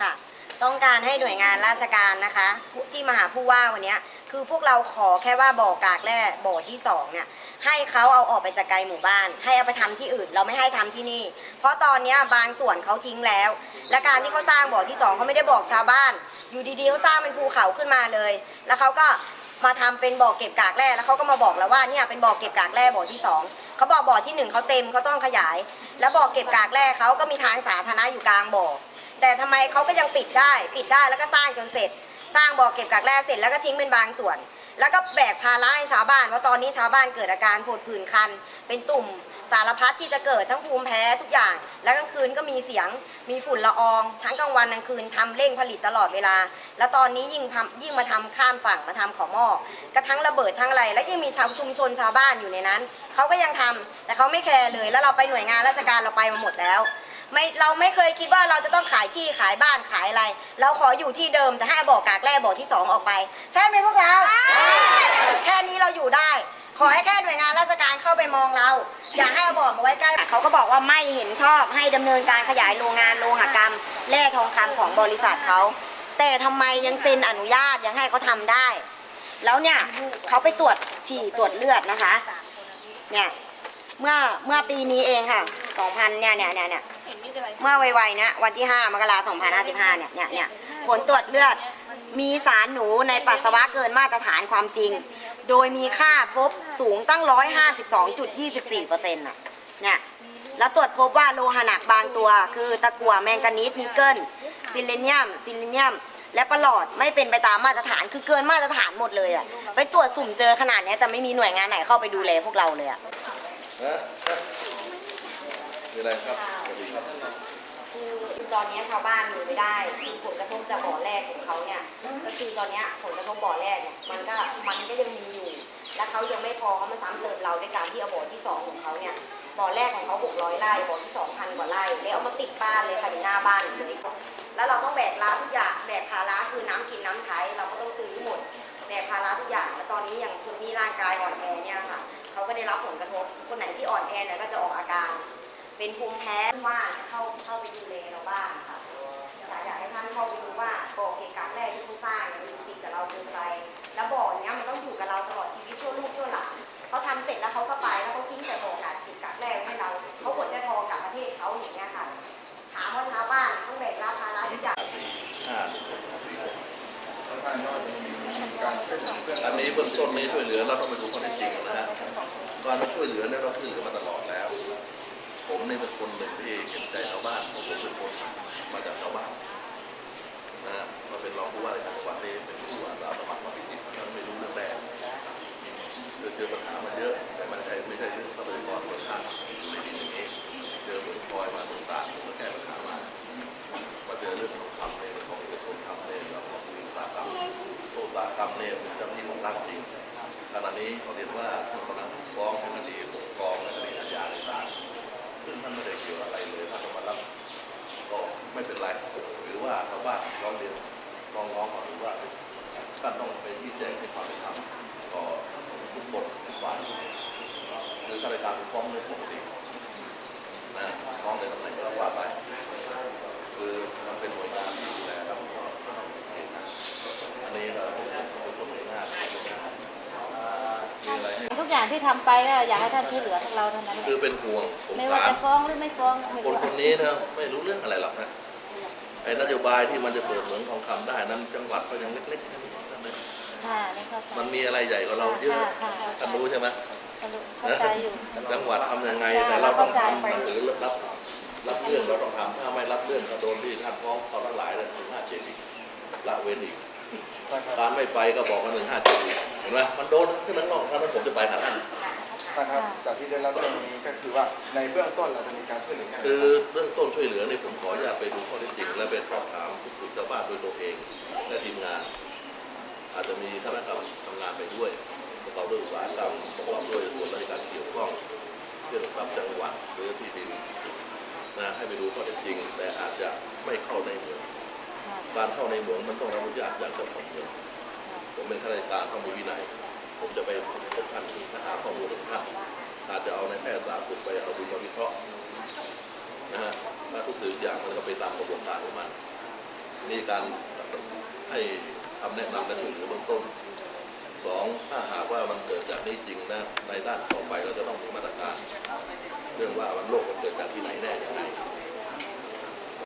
ค่ะ ต้องการให้หน่วยงานราชการนะคะ ที่มาหาผู้ว่าวันนี้คือพวกเราขอแค่ว่าบ่อกากแร่บ่อที่สองเนี่ยให้เขาเอาออกไปจากไกลหมู่บ้าน ให้เอาไปทำที่อื่น เราไม่ให้ทำที่นี่ เพราะตอนนี้บางส่วนเขาทิ้งแล้ว และการที่เขาสร้างบ่อที่สองเขาไม่ได้บอกชาวบ้าน อยู่ดีๆเขาสร้างเป็นภูเขาขึ้นมาเลย แล้วเขาก็มาทำเป็นบ่อเก็บกากแร่แล้วเขาก็มาบอกแล้วว่าเนี่ยเป็นบ่อเก็บกากแร่บ่อที่สองเขาบอกบ่อที่หนึ่งเขาเต็มเขาต้องขยาย แล้วบ่อเก็บกากแร่เขาก็มีทางสาธารณะอยู่กลางบ่อ แต่ทำไมเขาก็ยังปิดได้ ปิดได้แล้วก็สร้างจนเสร็จ สร้างบ่อเก็บกักแร่เสร็จแล้วก็ทิ้งเป็นบางส่วน แล้วก็แบกภาระให้ชาวบ้านว่าะตอนนี้ชาวบ้านเกิดอาการผดผื่นคัน เป็นตุ่มสารพัดที่จะเกิดทั้งภูมิแพ้ทุกอย่าง แล้วกลางคืนก็มีเสียงมีฝุ่นละออง ทั้งกลางวันกลางคืนทำเร่งผลิตตลอดเวลา แล้วตอนนี้ยิ่งทำยิ่งมาทำข้ามฝั่งมาทำขอหม้อกระทั้งระเบิดทั้งอะไร แล้วยังมีชาวชุมชนชาวบ้านอยู่ในนั้นเขาก็ยังทำแต่เขาไม่แคร์เลย แล้วเราไปหน่วยงานราชการเราไปมาหมดแล้ว ไม่เราไม่เคยคิดว่าเราจะต้องขายที่ขายบ้านขายอะไร เราขออยู่ที่เดิมแต่ให้บอกกากแร่บอกที่สองออกไป ใช่ไหมพวกเราแค่นี้เราอยู่ได้ ขอให้แค่หน่วยงานราชการเข้าไปมองเรา อย่าให้เอาบอกมาไว้ใกล้เขาก็บอกว่าไม่เห็นชอบให้ดำเนินการขยายโรงงานโลหกรรมแร่ทองคำของบริษัทเขาแต่ทำไมยังเซ็นอนุญาตยังให้เขาทำได้ แล้วเนี่ยเขาไปตรวจฉี่ตรวจเลือดนะคะ เนี่ยเมื่อเมื่อปีนี้เองค่ะ 2000เนี่ยเนี่ยเนี่ยเนี่ย เมื่อไวๆนะวันที่ 5 มกราคม2055เนี่ยเนี่ยเนี่ยผลตรวจเลือดมีสารหนูในปัสสาวะเกินมาตรฐานความจริง โดยมีค่าพบสูงตั้ง 152.24เปอร์เซ็นต์่ะเนี่ยแล้วตรวจพบว่าโลหะหนักบางตัว คือตะกั่วแมงกานีสนิกเกิลซิลิเนียมซิลิเนียม และประหลอดไม่เป็นไปตามมาตรฐานคือเกินมาตรฐานหมดเลยอะไปตรวจสุ่มเจอขนาดเนี้ยแต่ไม่มีหน่วยงานไหนเข้าไปดูแลพวกเราเลยอะนะมีอะไรครับสวัสดีครับ คือ ตอนนี้ชาวบ้านอยู่ไม่ได้คือผลกระทบจากบ่อแรกของเขาเนี่ยก็คือตอนนี้ผลกระทบบ่อแรกเนี่ยมันก็มันก็ยังมีอยู่ และเขายังไม่พอเขามาซ้ำเติมเราด้วยการที่เอาบ่อที่สองของเขาเนี่ยบ่อแรกของเขา600ไร่บ่อที่สองพันกว่าไร่แล้วเอามาติดบ้านเลยค่ะอยู่หน้าบ้านเลยแล้วเราต้องแบกรับทุกอย่างแบกภาระคือน้ำกินน้ำใช้เราก็ต้องซื้อหมดแบกภาระทุกอย่างแล้วตอนนี้อย่างคนที่ร่างกายอ่อนแอเนี่ยค่ะเขาก็ได้รับผลกระทบคนไหนที่อ่อนแอเนี่ยก็จะออกอาการ เป็นภูมิแพ้ว่า อันนี้เบื้องต้นนี้ช่วยเหลือเราต้องไปดูข้อเท็จจริงนะฮะการช่วยเหลือเนี่ยเราช่วยเหลือมาตลอดแล้ว ผมนี่เป็นคนหนึ่งที่เห็นใจชาวบ้านผมเป็นคนมาจากชาวบ้านนะฮะมาเป็นรองผู้ว่าราชการจังหวัดนี่เป็นผู้อาสาสมัครมาพิจิตรท่านไม่รู้เรื่องแรกเจอปัญหามาเยอะแต่มันใช่ไม่ใช่เรื่องทรัพยากรธรรมชาติอยู่ในดินอย่างนี้เจอเหมือนคอยมาต่างๆผมก็แก้ปัญหา ตามเนี่ยเป็นเจ้าหน้าที่ของรัฐจริงขณะนี้เขาเรียนว่าท่านกำลังฟ้องให้คดีปกครองและคดีอาญาในศาลซึ่งท่านไม่ได้เกี่ยวอะไรเลยถ้าจะมารับก็ไม่เป็นไรหรือว่าชาวบ้านร้องเรียนร้องร้องขอหรือว่าท่านต้องไปชี้แจ้งให้ความเป็นธรรมต่อทุกบททุกฝ่ายหรือข้าราชการฟ้องเรื่ปกตินะฟ้องในตำแหน่งก็ว่าไปคือมันเป็นหน่วยงานที่ดูแลรับผิดชอบเองนะอันนี้เราเป็นคนหน่วยงานมีอะไรให้ ทุก อย่างที่ทำไปก็อยากให้ท่านช่วยเหลือพวกเราเท่านั้นแหละคือเป็นห่วงสงไม่ว่าสารจะฟ้องหรือไม่ฟ้องไม่คนรู้คนนี้นะไม่รู้เรื่องอะไรหรอกนะไอ้นโยบายที่มันจะเปิดเหมืองทองคำได้นั้นจังหวัดก็ยังเล็กๆนั่นเองนั่นเองค่ะนี่เข้าใจมันมีอะไรใหญ่กว่าเราเยอะค่ะค่ะท่านรู้ใช่ไหม เข้าใจอยู่ จังหวัดทำยังไงใช่แต่เราต้องเข้าใจทำหนังสือรับรับเรื่องเราต้องทำถ้าไม่รับเรื่องก็โดนที่ท่านฟ้องเขาทั้งหลายเลยหนึ่งห้าเจ็ดอีกละเว้นอีกท่านครับการไม่ไปก็บอกว่าหนึ่งห้าเจ็ดอีกเห็นไหมมันโดนขึ้นทั้งนอกท่านผมจะไปหาท่านท่านครับจากที่ได้รับเรื่องนี้ก็คือว่าในเบื้องต้นเราจะมีการช่วยเหลือกันคือเบื้องต้นช่วยเหลือนี่ผมขออนุญาตไปดูข้อเท็จจริง และไปสอบถามผู้ถูกชาวบ้านด้วยตัวเองและทีมงาน อาจจะมีคณะกรรมการทำงานไปด้วยประกอบด้วยอุตสาหกรรมประกอบด้วยส่วนราชการเกี่ยวข้องเรื่องทรัพย์จังหวัดหรือที่ดินนะให้ไปดูข้อเท็จจริง แต่อาจจะไม่เข้าในเหมืองการเข้าในเหมืองมันต้องรับอนุญาตจากเจ้าของเหมือง ผมเป็นข้าราชการต้องมีวินัย ผมจะไปพบท่านที่หาข้อมูลของท่านอาจจะเอาในแพทยสาธารณสุขไปเอาดูมาวิเคราะห์นะฮะถ้าทุกสิ่งอย่างมันก็ไปตามกระบวนการของมันมีการให้คำแนะนำและช่วยเหลือเบื้องต้นสองถ้าหากว่ามันเกิดจากนี้จริงนะในด้านต่อไปเราจะต้องมีมาตรการ เรื่องว่ามันโรคมันเกิดจากที่ไหนแน่ยังไง